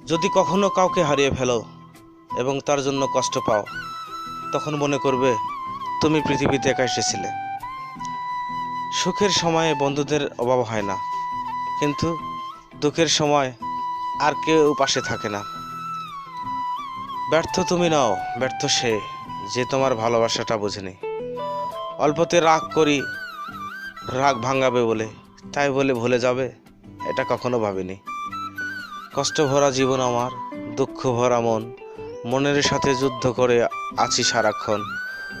যদি কখনো কাউকে হারিয়ে ফেলো এবং তার জন্য কষ্ট পাও, তখন মনে করবে তুমি পৃথিবীতে একা এসেছিলে। সুখের সময়ে বন্ধুদের অভাব হয় না, কিন্তু দুঃখের সময় আর কেউ পাশে থাকে না। ব্যর্থ তুমি নাও, ব্যর্থ সে যে তোমার ভালোবাসাটা বোঝেনি। অল্পতে রাগ করি, রাগ ভাঙাবে বলে, তাই বলে ভুলে যাবে, এটা কখনো ভাবিনি। কষ্ট ভরা জীবন আমার দুঃখ ভরা মন। মনের সাথে যুদ্ধ করে আছি সারাক্ষণ।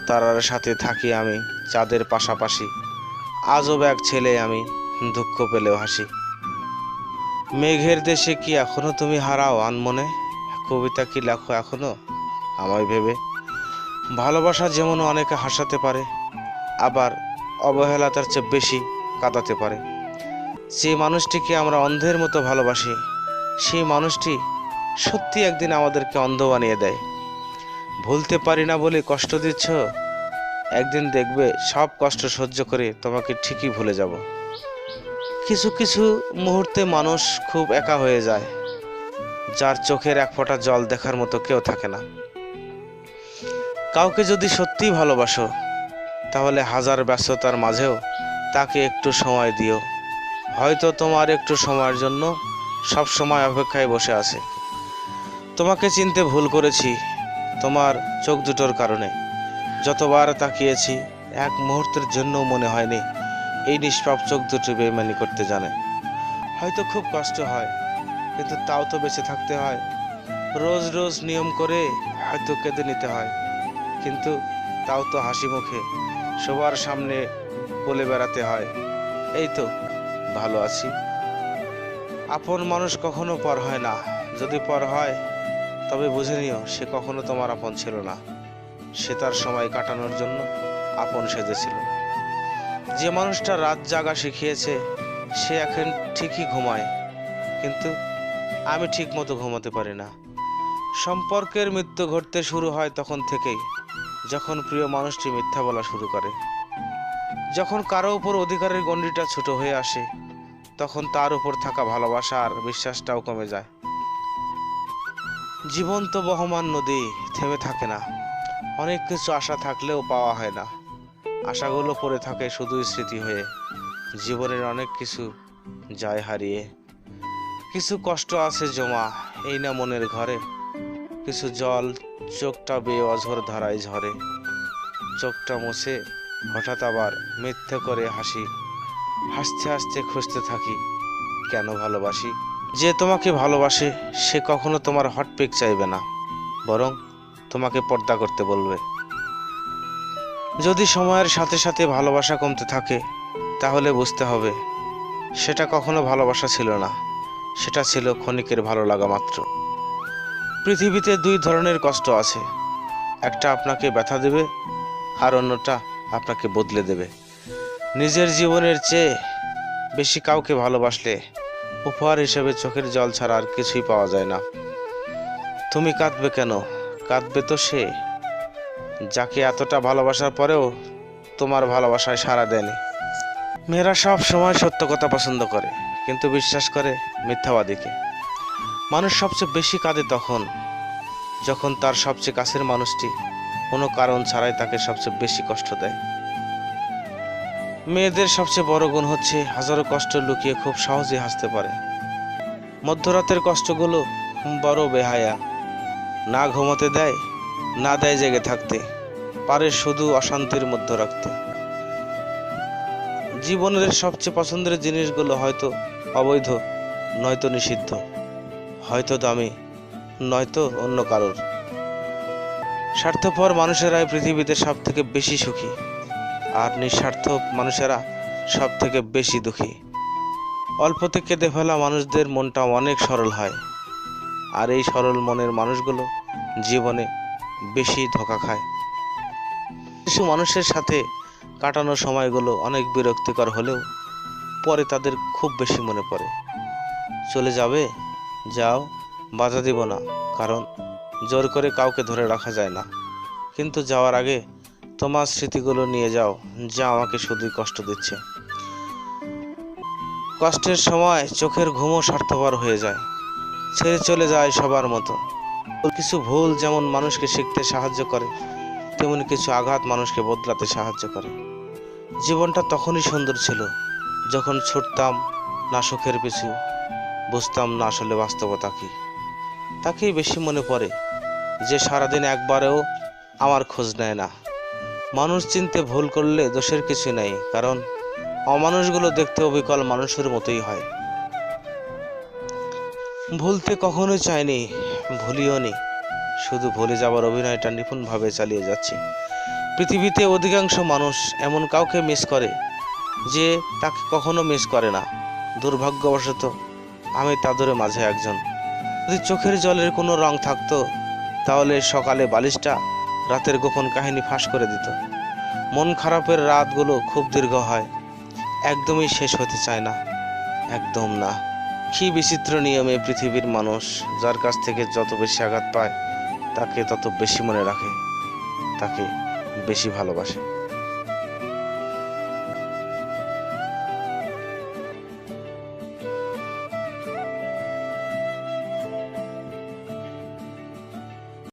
তারার সাথে থাকি আমি, চাঁদের পাশাপাশি। আজব এক ছেলে আমি, দুঃখ পেলেও হাসি। মেঘের দেশে কি এখনও তুমি হারাও আনমনে? কবিতা কি লেখো এখনও? আমায় ভেবে। ভালোবাসা যেমন অনেকে হাসাতে পারে, আবার অবহেলা তার চেয়ে বেশি কাঁদাতে পারে। যে মানুষটিকে আমরা অন্ধের মতো ভালোবাসি সেই মানুষটি সত্যি একদিন আমাদেরকে অন্ধ বানিয়ে দেয়। ভুলতে পারি না বলে কষ্ট দিচ্ছ, একদিন দেখবে সব কষ্ট সহ্য করে তোমাকে ঠিকই ভুলে যাব। কিছু কিছু মুহূর্তে মানুষ খুব একা হয়ে যায়, যার চোখের এক ফোঁটা জল দেখার মতো কেউ থাকে না। কাউকে যদি সত্যিই ভালোবাসো, তাহলে হাজার ব্যস্ততার মাঝেও তাকে একটু সময় দিও। হয়তো তোমার একটু সময়ের জন্য সব সময় অপেক্ষায় বসে আছে। তোমাকে চিনতে ভুল করেছি, তোমার চোখ দুটোর কারণে। যতবার তাকিয়েছি, এক মুহূর্তের জন্য মনে হয়নি, এই নিষ্পাপ চোখ দুটো বেমানি করতে জানে। হয়তো খুব কষ্ট হয়, কিন্তু তাও তো বেঁচে থাকতে হয়। রোজ রোজ নিয়ম করে হয়তো কেঁদে নিতে হয়, কিন্তু তাও তো হাসি মুখে সবার সামনে বলে বেড়াতে হয়। এই তো, ভালো আছি। আপন মানুষ কখনো পর হয় না। যদি পর হয়, তবে বুঝে নিও, সে কখনো তোমার আপন ছিল না। সে তার সময় কাটানোর জন্য আপন সেজেছিল। যে মানুষটা রাত জাগা শিখিয়েছে, সে এখন ঠিকই ঘুমায়। কিন্তু আমি ঠিক মতো ঘুমাতে পারি না। সম্পর্কের মৃত্যু ঘটতে শুরু হয় তখন থেকেই, যখন প্রিয় মানুষটি মিথ্যা বলা শুরু করে। যখন কারও উপর অধিকারের গণ্ডিটা ছোট হয়ে আসে তখন তার উপর থাকা ভালোবাসা আর বিশ্বাসটাও কমে যায়। জীবন তো বহমান নদী থেমে থাকে না। অনেক কিছু আশা থাকলেও পাওয়া হয় না। আশাগুলো পড়ে থাকে শুধুই স্মৃতি হয়ে। জীবনের অনেক কিছু যায় হারিয়ে। কিছু কষ্ট আছে জমা, এই না মনের ঘরে। কিছু জল চোখটা বেয়ে অঝর ধারায় ঝরে। চোখটা মুছে, হঠাৎ আবার মিথ্যে করে হাসি। হাসতে হাসতে খুঁজতে থাকি, কেন ভালোবাসি? যে তোমাকে ভালোবাসে, সে কখনো তোমার হট পিক চাইবে না। বরং তোমাকে পর্দা করতে বলবে। যদি সময়ের সাথে সাথে ভালোবাসা কমতে থাকে, তাহলে বুঝতে হবে, সেটা কখনো ভালোবাসা ছিল না। সেটা ছিল ক্ষণিকের ভালো লাগা মাত্র। পৃথিবীতে দুই ধরনের কষ্ট আছে। একটা আপনাকে ব্যথা দেবে, আর অন্যটা আপনাকে বদলে দেবে। নিজের জীবনের চেয়ে বেশি কাউকে ভালোবাসলে উপহার হিসেবে চোখের জল ছাড়া আর কিছুই পাওয়া যায় না। তুমি কাঁদবে কেন? কাঁদবে তো সে যাকে এতটা ভালোবাসার পরেও তোমার ভালোবাসায় সাড়া দেয়নি। মেয়েরা সব সময় সত্য কথা পছন্দ করে, কিন্তু বিশ্বাস করে মিথ্যাবাদীকে। মানুষ সবচেয়ে বেশি কাঁদে তখন, যখন তার সবচেয়ে কাছের মানুষটি কোনো কারণ ছাড়াই তাকে সবচেয়ে বেশি কষ্ট দেয়। মেয়েদের সবচেয়ে বড় গুণ হচ্ছে হাজারো কষ্ট লুকিয়ে খুব সহজে হাসতে পারে। মধ্যরাতের কষ্টগুলো বড় বেহায়া। না ঘুমোতে দেয়, না দেয় জেগে থাকতে। পারে শুধু অশান্তির মধ্যে রাখতে। জীবনের সবচেয়ে পছন্দের জিনিসগুলো হয়তো অবৈধ, নয়তো নিষিদ্ধ। হয়তো দামি, নয়তো অন্য কারোর। স্বার্থপর মানুষেরাই পৃথিবীতে সব থেকে বেশি সুখী। আর নিঃস্বার্থ মানুষেরা সব থেকে বেশি দুঃখী। অল্পতে কেঁদে ফেলা মানুষদের মনটা অনেক সরল হয়। আর এই সরল মনের মানুষগুলো জীবনে বেশি ধোকা খায়। কিছু মানুষের সাথে কাটানো সময়গুলো অনেক বিরক্তিকর হলেও পরে তাদের খুব বেশি মনে পড়ে। চলে যাবে? যাও, বাধা দিব না, কারণ জোর করে কাউকে ধরে রাখা যায় না। কিন্তু যাওয়ার আগে তোমার স্মৃতিগুলো নিয়ে যাও, যা আমাকে শুধুই কষ্ট দিচ্ছে। কষ্টের সময় চোখের ঘুমও স্বার্থপর হয়ে যায়। ছেড়ে চলে যায় সবার মতো। কিছু ভুল যেমন মানুষকে শিখতে সাহায্য করে, তেমন কিছু আঘাত মানুষকে বদলাতে সাহায্য করে। জীবনটা তখনই সুন্দর ছিল, যখন ছুটতাম না সুখের পিছু, বুঝতাম না আসলে বাস্তবতা কি। তাকেই বেশি মনে পড়ে যে সারাদিন একবারেও আমার খোঁজ নেয় না। মানুষ চিনতে ভুল করলে দোষের কিছু নেই, কারণ অমানুষগুলো দেখতে অবিকল মানুষের মতোই হয়। ভুলতে কখনোই চাইনি, ভুলিও নি। শুধু ভুলে যাবার অভিনয়টা নিপুণভাবে চালিয়ে যাচ্ছি। পৃথিবীতে অধিকাংশ মানুষ এমন কাউকে মিস করে, যে তাকে কখনো মিস করে না। দুর্ভাগ্যবশত, আমি তাদের মাঝে একজন। যদি চোখের জলের কোনো রং থাকতো, তাহলে সকালে বালিশটা রাতের গোপন কাহিনী ফাঁস করে দিত। মন খারাপের রাতগুলো খুব দীর্ঘ হয়। একদমই শেষ হতে চায় না। একদম না। কি বিচিত্র নিয়মে পৃথিবীর মানুষ যার কাছ থেকে যত বেশি আঘাত পায়, তাকে তত বেশি মনে রাখে, তাকে বেশি ভালোবাসে।